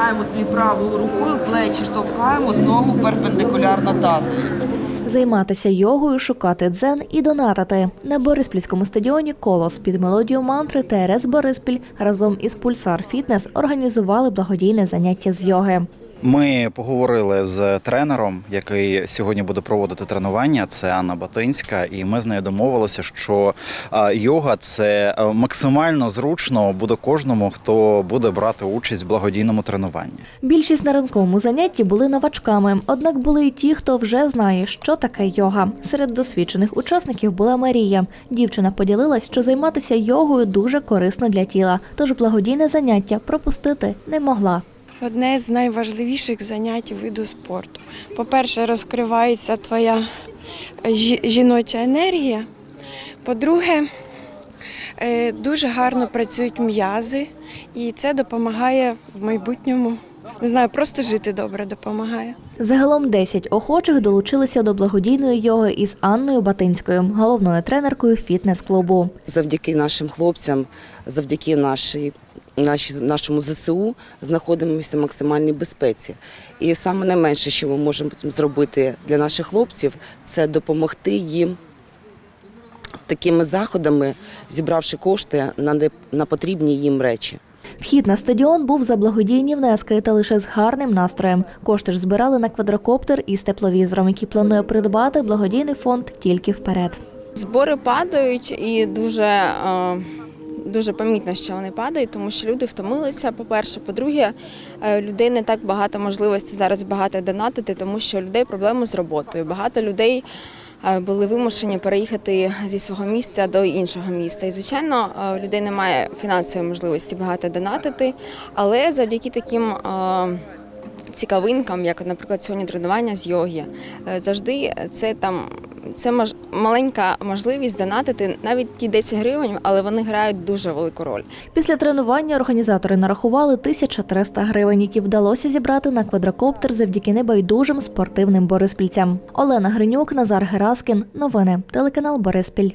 Штовхаємо свою правою рукою, плечі штовхаємо знову перпендикулярно тазові. Займатися йогою, шукати дзен і донатити. На Бориспільському стадіоні Колос під мелодію мантри ТРС Бориспіль разом із Пульсар Фітнес організували благодійне заняття з йоги. Ми поговорили з тренером, який сьогодні буде проводити тренування. Це Анна Батинська, і ми з нею домовилися, що йога це максимально зручно буде кожному, хто буде брати участь в благодійному тренуванні. Більшість на ранковому занятті були новачками, однак були й ті, хто вже знає, що таке йога. Серед досвідчених учасників була Марія. Дівчина поділилась, що займатися йогою дуже корисно для тіла, тож благодійне заняття пропустити не могла. Одне з найважливіших занять виду спорту. По-перше, розкривається твоя жіноча енергія. По-друге, е, дуже гарно працюють м'язи, і це допомагає в майбутньому. Не знаю, просто жити добре допомагає. Загалом 10 охочих долучилися до благодійної йоги із Анною Батинською, головною тренеркою фітнес-клубу. завдяки нашим хлопцям, завдяки нашій, нашому ЗСУ знаходимося в максимальній безпеці. І саме найменше, що ми можемо зробити для наших хлопців, це допомогти їм такими заходами, зібравши кошти на, не- на потрібні їм речі. Вхід на стадіон був за благодійні внески та лише з гарним настроєм. Кошти ж збирали на квадрокоптер із тепловізором, який планує придбати благодійний фонд тільки вперед. Збори падають і дуже, е, дуже помітно, що вони падають, тому що люди втомилися. По-перше, по-друге, е, людей не так багато можливостей зараз багато донатити, тому що у людей проблеми з роботою. Багато людей е, були вимушені переїхати зі свого місця до іншого міста. І звичайно, е, у людей немає фінансової можливості багато донатити, але завдяки таким. Цікавинкам, як, наприклад, сьогодні тренування з йоги, завжди це там це мож, маленька можливість донатити навіть ті 10 гривень, але вони грають дуже велику роль. Після тренування організатори нарахували 1300 гривень, які вдалося зібрати на квадрокоптер завдяки небайдужим спортивним бориспільцям. Олена Гринюк, Назар Гераскін. Новини. Телеканал Бориспіль.